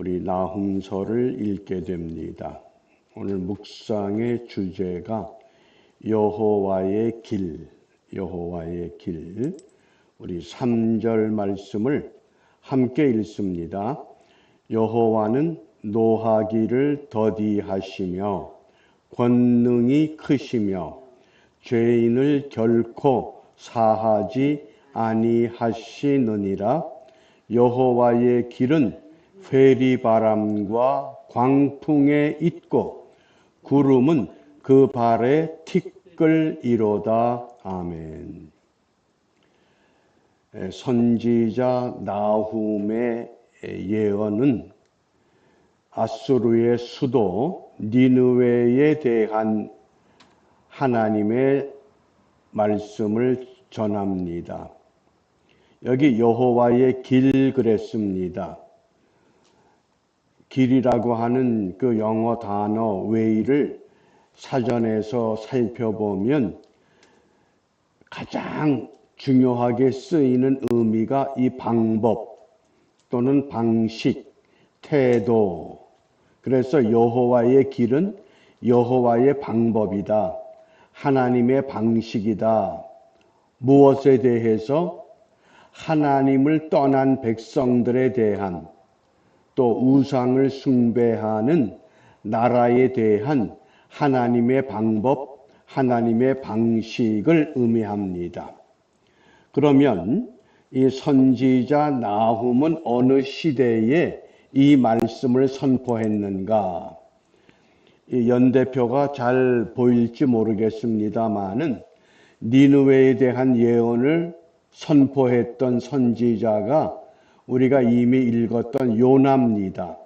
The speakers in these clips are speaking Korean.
우리 나훔서를 읽게 됩니다. 오늘 묵상의 주제가 여호와의 길, 여호와의 길. 우리 3절 말씀을 함께 읽습니다. 여호와는 노하기를 더디하시며 권능이 크시며 죄인을 결코 사하지 아니하시느니라 여호와의 길은 회리바람과 광풍에 있고 구름은 그 발에 티끌이로다 아멘. 선지자 나훔의 예언은 아수르의 수도 니느웨에 대한 하나님의 말씀을 전합니다. 여기 여호와의 길 그랬습니다. 길이라고 하는 그 영어 단어 웨이를 사전에서 살펴보면 가장 중요하게 쓰이는 의미가 이 방법 또는 방식, 태도. 그래서 여호와의 길은 여호와의 방법이다. 하나님의 방식이다. 무엇에 대해서 하나님을 떠난 백성들에 대한 또 우상을 숭배하는 나라에 대한 하나님의 방법, 하나님의 방식을 의미합니다. 그러면 이 선지자 나훔은 어느 시대에 이 말씀을 선포했는가? 이 연대표가 잘 보일지 모르겠습니다만은 니누웨에 대한 예언을 선포했던 선지자가 우리가 이미 읽었던 요나입니다.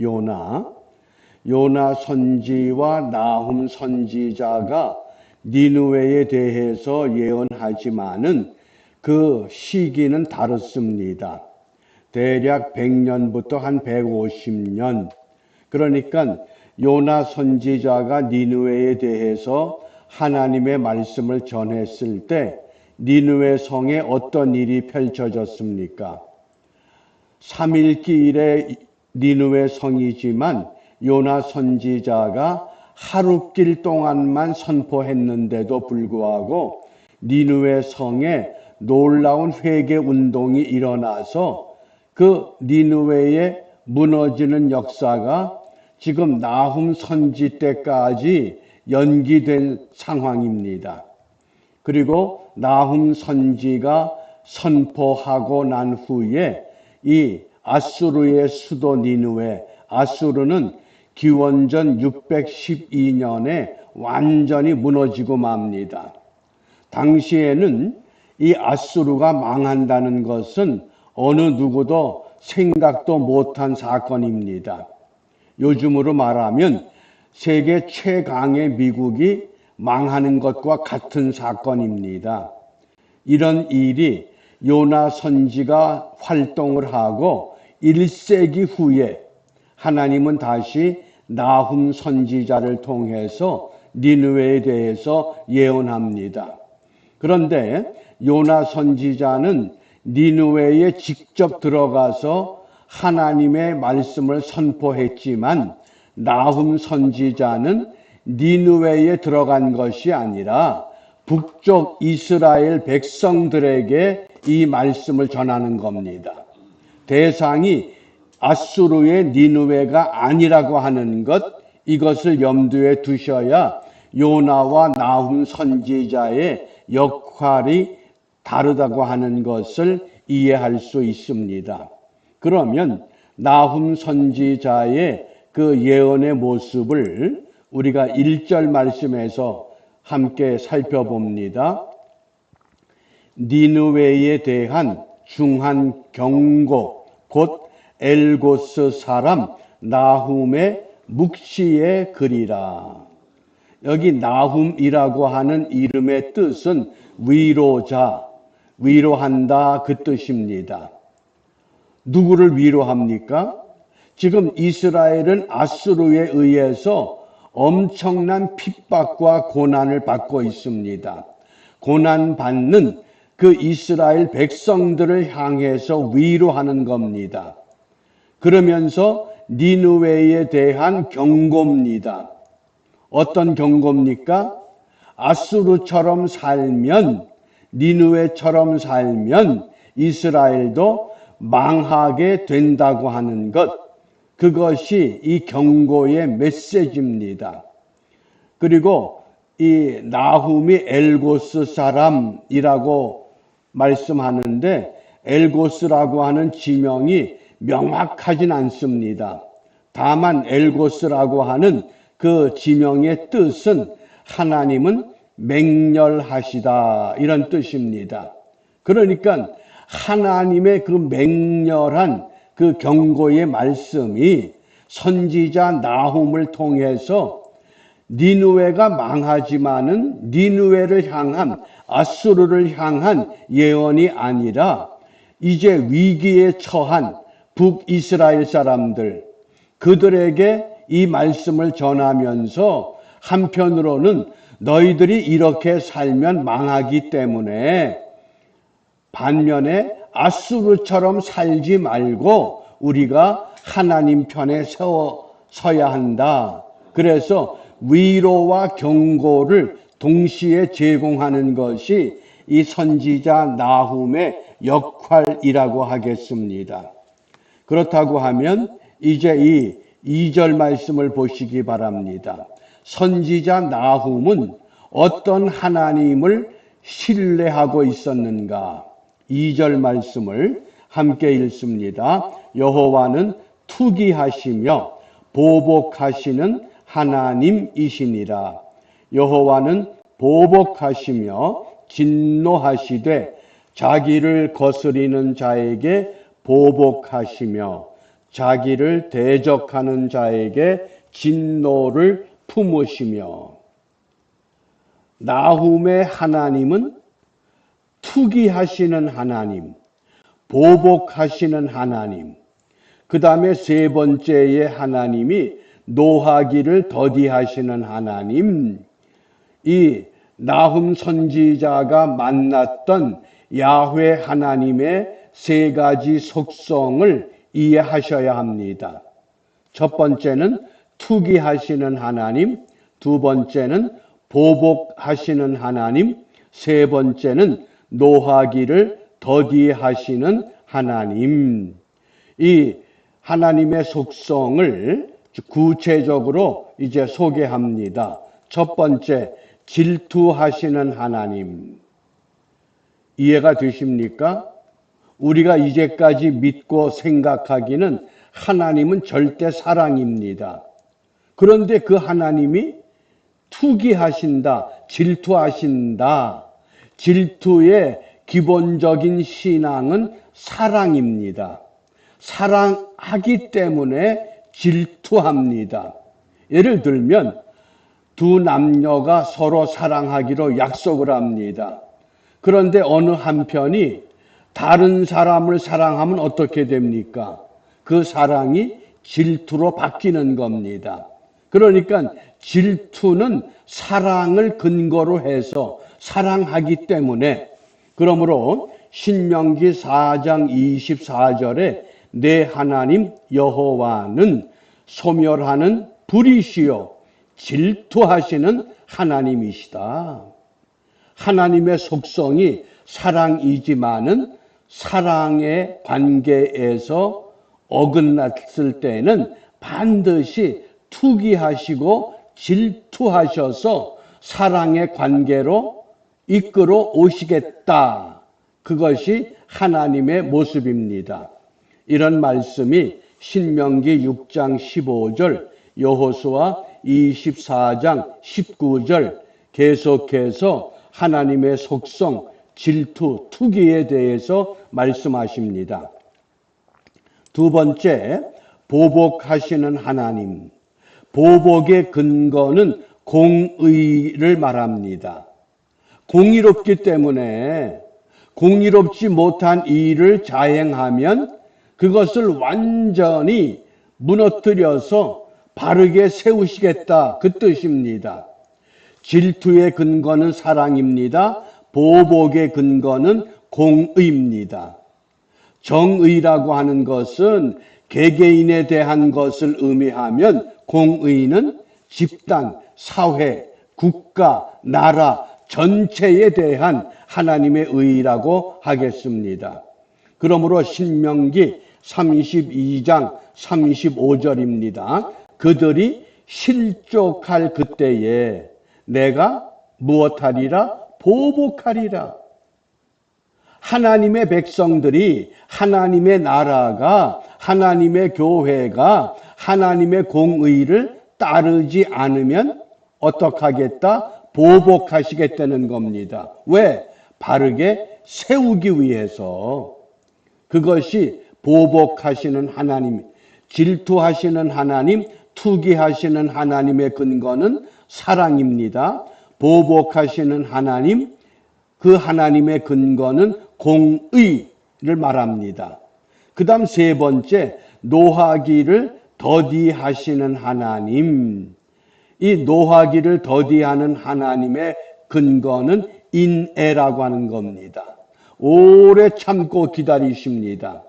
요나. 요나 선지와 나훔 선지자가 니누웨에 대해서 예언하지만은 그 시기는 다릅니다. 대략 100년부터 한 150년. 그러니까 요나 선지자가 니누웨에 대해서 하나님의 말씀을 전했을 때 니누웨 성에 어떤 일이 펼쳐졌습니까? 3일길의 니누웨 성이지만 요나 선지자가 하루길 동안만 선포했는데도 불구하고 니누웨 성에 놀라운 회개 운동이 일어나서 그 니누웨의 무너지는 역사가 지금 나훔 선지 때까지 연기된 상황입니다. 그리고 나훔 선지가 선포하고 난 후에 이 아수르의 수도 니누웨 아수르는 기원전 612년에 완전히 무너지고 맙니다. 당시에는 이 아수르가 망한다는 것은 어느 누구도 생각도 못한 사건입니다. 요즘으로 말하면 세계 최강의 미국이 망하는 것과 같은 사건입니다. 이런 일이 요나 선지가 활동을 하고 1세기 후에 하나님은 다시 나훔 선지자를 통해서 니느웨에 대해서 예언합니다. 그런데 요나 선지자는 니느웨에 직접 들어가서 하나님의 말씀을 선포했지만 나훔 선지자는 니느웨에 들어간 것이 아니라 북쪽 이스라엘 백성들에게 이 말씀을 전하는 겁니다. 대상이 아수르의 니누웨가 아니라고 하는 것 이것을 염두에 두셔야 요나와 나훔 선지자의 역할이 다르다고 하는 것을 이해할 수 있습니다. 그러면 나훔 선지자의 그 예언의 모습을 우리가 1절 말씀에서 함께 살펴봅니다. 니누웨에 대한 중한 경고 곧 엘고스 사람 나훔의 묵시의 글이라. 여기 나훔이라고 하는 이름의 뜻은 위로자, 위로한다 그 뜻입니다. 누구를 위로합니까? 지금 이스라엘은 아수르에 의해서 엄청난 핍박과 고난을 받고 있습니다. 고난 받는 그 이스라엘 백성들을 향해서 위로하는 겁니다. 그러면서 니누웨에 대한 경고입니다. 어떤 경고입니까? 아수르처럼 살면 니누웨처럼 살면 이스라엘도 망하게 된다고 하는 것 그것이 이 경고의 메시지입니다. 그리고 이 나훔이 엘고스 사람이라고 말씀하는데 엘고스라고 하는 지명이 명확하진 않습니다. 다만 엘고스라고 하는 그 지명의 뜻은 하나님은 맹렬하시다 이런 뜻입니다. 그러니까 하나님의 그 맹렬한 그 경고의 말씀이 선지자 나훔을 통해서 니누웨가 망하지만은 니누웨를 향한 아수르를 향한 예언이 아니라 이제 위기에 처한 북이스라엘 사람들 그들에게 이 말씀을 전하면서 한편으로는 너희들이 이렇게 살면 망하기 때문에 반면에 아수르처럼 살지 말고 우리가 하나님 편에 세워 서야 한다. 그래서 위로와 경고를 동시에 제공하는 것이 이 선지자 나훔의 역할이라고 하겠습니다. 그렇다고 하면 이제 이 2절 말씀을 보시기 바랍니다. 선지자 나훔은 어떤 하나님을 신뢰하고 있었는가? 2절 말씀을 함께 읽습니다. 여호와는 투기하시며 보복하시는 하나님이시니라. 여호와는 보복하시며 진노하시되 자기를 거스리는 자에게 보복하시며 자기를 대적하는 자에게 진노를 품으시며. 나훔의 하나님은 투기하시는 하나님, 보복하시는 하나님, 그 다음에 세 번째의 하나님이 노하기를 더디하시는 하나님, 이 나훔 선지자가 만났던 야훼 하나님의 세 가지 속성을 이해하셔야 합니다. 첫 번째는 투기하시는 하나님, 두 번째는 보복하시는 하나님, 세 번째는 노하기를 더디하시는 하나님. 이 하나님의 속성을 구체적으로 이제 소개합니다. 첫 번째, 질투하시는 하나님. 이해가 되십니까? 우리가 이제까지 믿고 생각하기는 하나님은 절대 사랑입니다. 그런데 그 하나님이 투기하신다, 질투하신다. 질투의 기본적인 신앙은 사랑입니다. 사랑하기 때문에 질투합니다. 예를 들면 두 남녀가 서로 사랑하기로 약속을 합니다. 그런데 어느 한편이 다른 사람을 사랑하면 어떻게 됩니까? 그 사랑이 질투로 바뀌는 겁니다. 그러니까 질투는 사랑을 근거로 해서 사랑하기 때문에 그러므로 신명기 4장 24절에 내 하나님 여호와는 소멸하는 불이시요 질투하시는 하나님이시다. 하나님의 속성이 사랑이지만은 사랑의 관계에서 어긋났을 때는 반드시 투기하시고 질투하셔서 사랑의 관계로 이끌어 오시겠다. 그것이 하나님의 모습입니다. 이런 말씀이 신명기 6장 15절, 여호수아 24장 19절 계속해서 하나님의 속성, 질투, 투기에 대해서 말씀하십니다. 두 번째, 보복하시는 하나님. 보복의 근거는 공의를 말합니다. 공의롭기 때문에 공의롭지 못한 일을 자행하면 그것을 완전히 무너뜨려서 바르게 세우시겠다. 그 뜻입니다. 질투의 근거는 사랑입니다. 보복의 근거는 공의입니다. 정의라고 하는 것은 개개인에 대한 것을 의미하면 공의는 집단, 사회, 국가, 나라 전체에 대한 하나님의 의라고 하겠습니다. 그러므로 신명기 32장 35절입니다. 그들이 실족할 그때에 내가 무엇하리라? 보복하리라. 하나님의 백성들이 하나님의 나라가 하나님의 교회가 하나님의 공의를 따르지 않으면 어떡하겠다? 보복하시겠다는 겁니다. 왜? 바르게 세우기 위해서 그것이 보복하시는 하나님, 질투하시는 하나님, 투기하시는 하나님의 근거는 사랑입니다. 보복하시는 하나님, 그 하나님의 근거는 공의를 말합니다. 그 다음 세 번째, 노하기를 더디하시는 하나님. 이 노하기를 더디하는 하나님의 근거는 인애라고 하는 겁니다. 오래 참고 기다리십니다.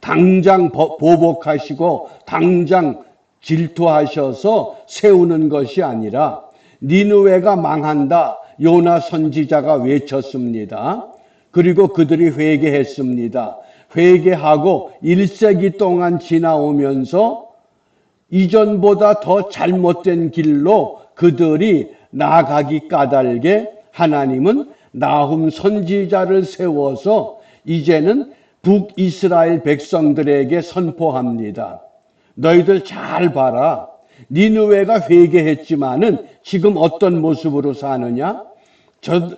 당장 보복하시고 당장 질투하셔서 세우는 것이 아니라 니누웨가 망한다. 요나 선지자가 외쳤습니다. 그리고 그들이 회개했습니다. 회개하고 1세기 동안 지나오면서 이전보다 더 잘못된 길로 그들이 나가기 까닭에 하나님은 나훔 선지자를 세워서 이제는 북이스라엘 백성들에게 선포합니다. 너희들 잘 봐라. 니누웨가 회개했지만은 지금 어떤 모습으로 사느냐? 저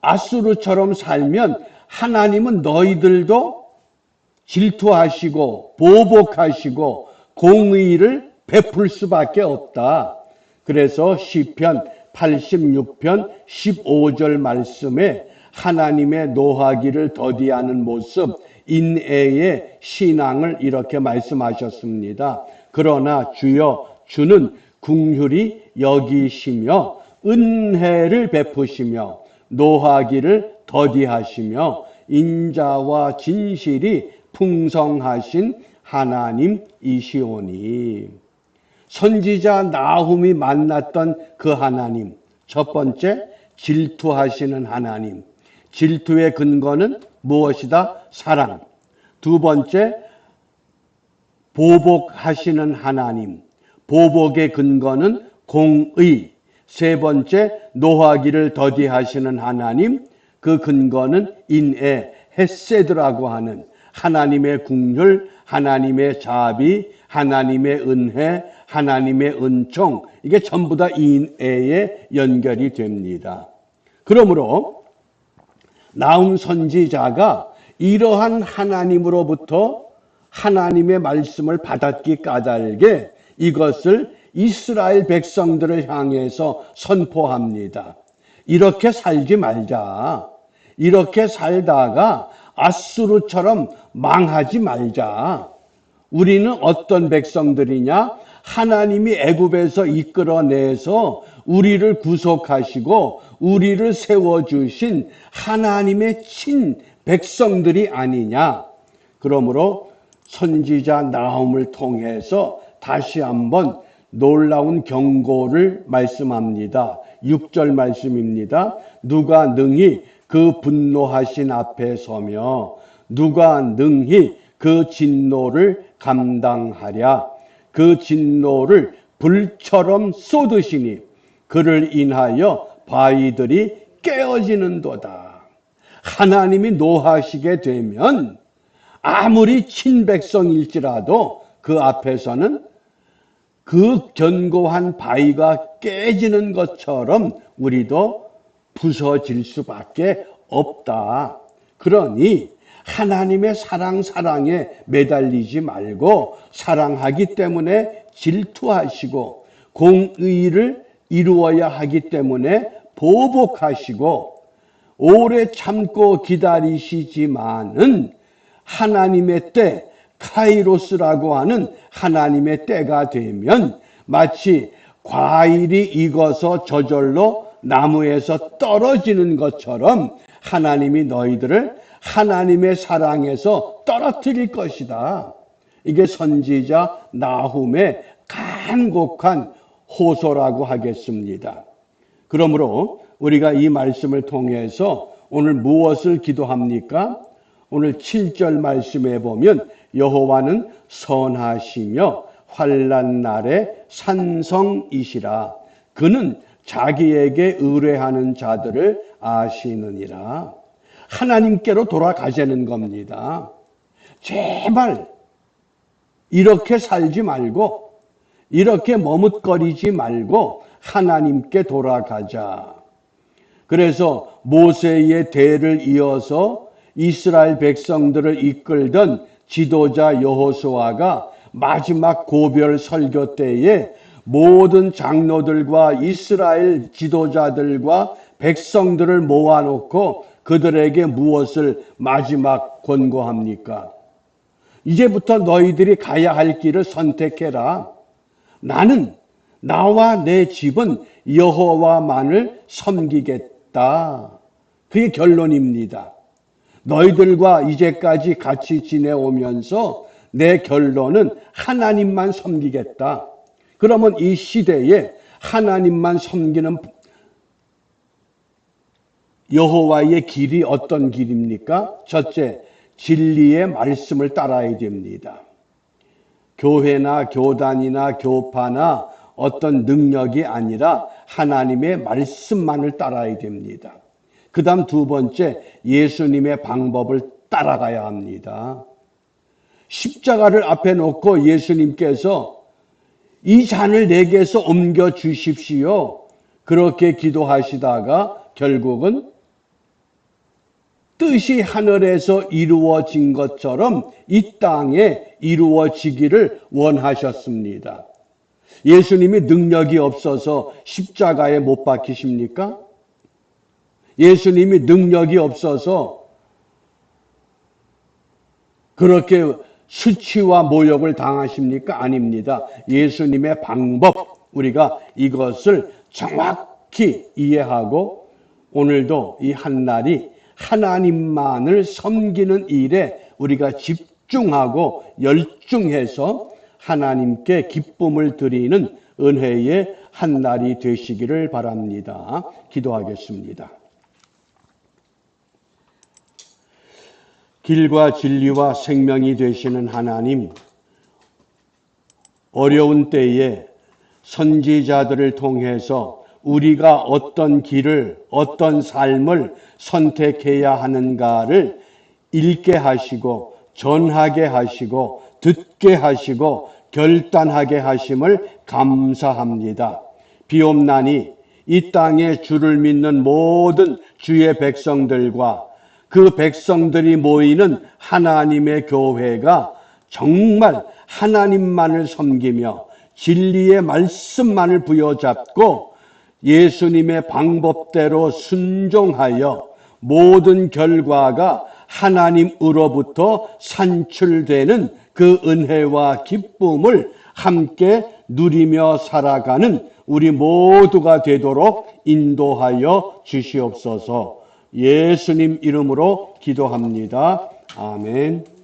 아수르처럼 살면 하나님은 너희들도 질투하시고 보복하시고 공의를 베풀 수밖에 없다. 그래서 시편 86편 15절 말씀에 하나님의 노하기를 더디하는 모습, 인애의 신앙을 이렇게 말씀하셨습니다. 그러나 주여 주는 궁휼이 여기시며 은혜를 베푸시며 노하기를 더디하시며 인자와 진실이 풍성하신 하나님이시오니 선지자 나훔이 만났던 그 하나님 첫 번째 질투하시는 하나님 질투의 근거는 무엇이다? 사랑. 두 번째 보복하시는 하나님. 보복의 근거는 공의. 세 번째 노하기를 더디하시는 하나님. 그 근거는 인애 헤세드라고 하는 하나님의 국률, 하나님의 자비, 하나님의 은혜, 하나님의 은총. 이게 전부 다 인애에 연결이 됩니다. 그러므로 나움 선지자가 이러한 하나님으로부터 하나님의 말씀을 받았기 까닭에 이것을 이스라엘 백성들을 향해서 선포합니다. 이렇게 살지 말자. 이렇게 살다가 아수르처럼 망하지 말자. 우리는 어떤 백성들이냐? 하나님이 애굽에서 이끌어내서 우리를 구속하시고 우리를 세워 주신 하나님의 친 백성들이 아니냐? 그러므로 선지자 나움을 통해서 다시 한번 놀라운 경고를 말씀합니다. 6절 말씀입니다. 누가 능히 그 분노하신 앞에 서며 누가 능히 그 진노를 감당하랴 그 진노를 불처럼 쏟으시니 그를 인하여 바위들이 깨어지는도다. 하나님이 노하시게 되면 아무리 친백성일지라도 그 앞에서는 그 견고한 바위가 깨지는 것처럼 우리도 부서질 수밖에 없다. 그러니 하나님의 사랑 사랑에 매달리지 말고 사랑하기 때문에 질투하시고 공의를 이루어야 하기 때문에 보복하시고 오래 참고 기다리시지만은 하나님의 때 카이로스라고 하는 하나님의 때가 되면 마치 과일이 익어서 저절로 나무에서 떨어지는 것처럼 하나님이 너희들을 하나님의 사랑에서 떨어뜨릴 것이다. 이게 선지자 나훔의 간곡한 호소라고 하겠습니다. 그러므로 우리가 이 말씀을 통해서 오늘 무엇을 기도합니까? 오늘 7절 말씀에 보면 여호와는 선하시며 환란 날에 산성이시라. 그는 자기에게 의뢰하는 자들을 아시느니라. 하나님께로 돌아가자는 겁니다. 제발 이렇게 살지 말고 이렇게 머뭇거리지 말고 하나님께 돌아가자. 그래서 모세의 대를 이어서 이스라엘 백성들을 이끌던 지도자 여호수아가 마지막 고별 설교 때에 모든 장로들과 이스라엘 지도자들과 백성들을 모아놓고 그들에게 무엇을 마지막 권고합니까? 이제부터 너희들이 가야 할 길을 선택해라. 나는 나와 내 집은 여호와만을 섬기겠다. 그게 결론입니다. 너희들과 이제까지 같이 지내오면서 내 결론은 하나님만 섬기겠다. 그러면 이 시대에 하나님만 섬기는 여호와의 길이 어떤 길입니까? 첫째, 진리의 말씀을 따라야 됩니다. 교회나 교단이나 교파나 어떤 능력이 아니라 하나님의 말씀만을 따라야 됩니다. 그 다음 두 번째, 예수님의 방법을 따라가야 합니다. 십자가를 앞에 놓고 예수님께서 이 잔을 내게서 옮겨 주십시오. 그렇게 기도하시다가 결국은 뜻이 하늘에서 이루어진 것처럼 이 땅에 이루어지기를 원하셨습니다. 예수님이 능력이 없어서 십자가에 못 박히십니까? 예수님이 능력이 없어서 그렇게 수치와 모욕을 당하십니까? 아닙니다. 예수님의 방법, 우리가 이것을 정확히 이해하고 오늘도 이 한날이 하나님만을 섬기는 일에 우리가 집중하고 열중해서 하나님께 기쁨을 드리는 은혜의 한 날이 되시기를 바랍니다. 기도하겠습니다. 길과 진리와 생명이 되시는 하나님, 어려운 때에 선지자들을 통해서 우리가 어떤 길을, 어떤 삶을 선택해야 하는가를 읽게 하시고, 전하게 하시고, 듣게 하시고, 결단하게 하심을 감사합니다. 비옵나니 이 땅에 주를 믿는 모든 주의 백성들과 그 백성들이 모이는 하나님의 교회가 정말 하나님만을 섬기며 진리의 말씀만을 부여잡고 예수님의 방법대로 순종하여 모든 결과가 하나님으로부터 산출되는 그 은혜와 기쁨을 함께 누리며 살아가는 우리 모두가 되도록 인도하여 주시옵소서. 예수님 이름으로 기도합니다. 아멘.